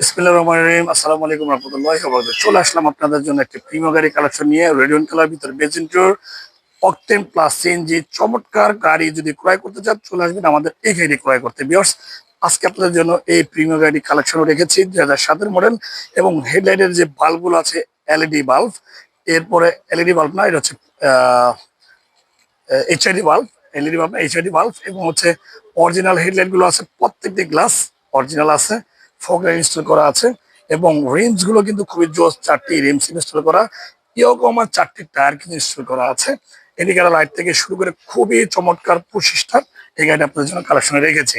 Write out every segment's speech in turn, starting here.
বিসমিল্লাহির রহমানির রহিম। আসসালামু আলাইকুম রাহমাতুল্লাহি ওয়া চলে আসলাম আপনাদের জন্য একটি প্রিমিয়ার গাড়ি কালেকশন নিয়ে। কালার ভিতরে প্লাস চমৎকার গাড়ি যদি ক্রয় করতে চান, চলে আসবেন আমাদের ক্রয় করতে। বিয়ার্স আজকে আপনাদের জন্য এই গাড়ি রেখেছি মডেল এবং হেডলাইটের যে বাল্বগুলো আছে এলইডি বাল্ব এরপরে এলইডি বাল্ব না, এটা হচ্ছে HID bulb LED bulb HID bulb এবং হচ্ছে অরিজিনাল হেডলাইটগুলো আছে, প্রত্যেকটি গ্লাস অরিজিনাল আছে। ফগ ইনস্টল করা আছে এবং রেঞ্জগুলো কিন্তু খুবই জোস, চারটি রেঞ্জ ইনস্টল করা। ইয়োকোমার চারটি টায়ার কিন্তু ইনস্টল করা আছে। এদিকে লাইট থেকে শুরু করে খুবই চমৎকার প্রশিষ্ঠান এই গাড়িটা আপনাদের জন্য কালেকশনে রেখেছি।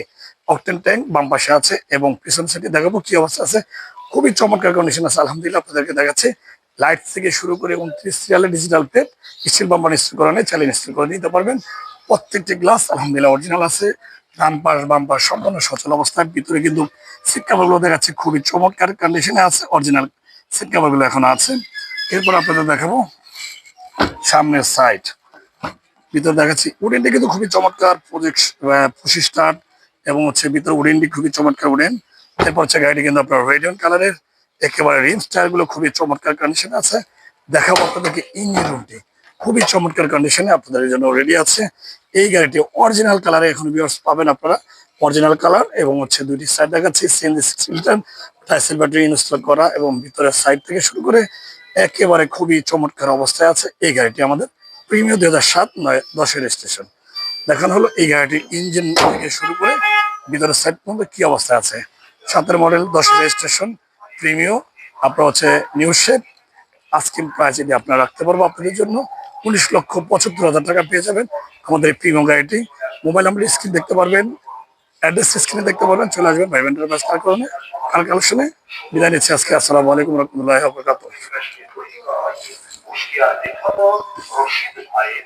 অকটেন ট্যাঙ্ক বাম পাশে আছে এবং পিছন সাইডে দেখাবো কি অবস্থা আছে। খুবই চমৎকার কন্ডিশন আছে, আলহামদুলিল্লাহ আপনাদেরকে দেখাচ্ছে। লাইট থেকে শুরু করে উনত্রিশ সিরিয়ালের digital plate steel bumper install করা নেই, চালিয়ে ইনস্টল করে নিতে পারবেন। প্রত্যেকটি গ্লাস আলহামদুলিল্লাহ অরিজিনাল আছে। ডান পাশ বাম পাশ সম্পূর্ণ সচল অবস্থায়। ভিতরে কিন্তু সিট দেখাচ্ছে, খুবই চমৎকার কন্ডিশনে আছে অরিজিনাল সিট এখন আছে। এরপর আপনাদের দেখাবো সামনের সাইড ভিতরে দেখাচ্ছি উডেনটি কিন্তু খুবই চমৎকার প্রজেক্ট এবং হচ্ছে ভিতরে উডেনটি খুবই চমৎকার উডেন এরপর হচ্ছে গাড়িটি কিন্তু আপনার রেডিয়ন কালারের একেবারে রিমস টায়ারগুলো খুবই চমৎকার কন্ডিশনে আছে। দেখাবো আপনাদেরকে ইঞ্জিন রুমটি খুবই চমৎকার কন্ডিশনে আপনাদের জন্য রেডি আছে। এই গাড়িটি অরিজিনাল কালারে এখন ভিউয়ার্স পাবেন আপনারা। অরিজিনাল কালার এবং হচ্ছে দুইটি সাইড দেখাচ্ছি সিএনজি সিক্স লিটার টাইসেল ব্যাটারি ইনস্টল করা এবং ভিতরের সাইড থেকে শুরু করে একেবারে খুবই চমৎকার অবস্থায় আছে এই গাড়িটি আমাদের প্রিমিয়ার দুই হাজার সাত নয়, দশের স্টেশন দেখানো হলো এই গাড়িটির ইঞ্জিন থেকে শুরু করে ভিতরের সাইড পর্যন্ত কি অবস্থায় আছে। সাতের মডেল দশের স্টেশন প্রিমিয় আপনার হচ্ছে নিউ শেপ আস্কিং প্রাইস এটি আপনারা রাখতে পারব আপনাদের জন্য উনিশ লক্ষ পঁচাত্তর হাজার টাকা পেয়ে যাবেন আমাদের এই প্রিমিয়াম গাড়িটি। মোবাইল নাম্বার স্ক্রিন দেখতে পারবেন, অ্যাড্রেস স্ক্রিনে দেখতে পারবেন, চলে আসবেন ভাই ব্যান্ডের ব্যস্ত কারণে কাল কালেকশনে বিদায় নিচ্ছি, আজকে আসসালামু আলাইকুম রহমতুল্লাহ রশিদ ভাইয়ের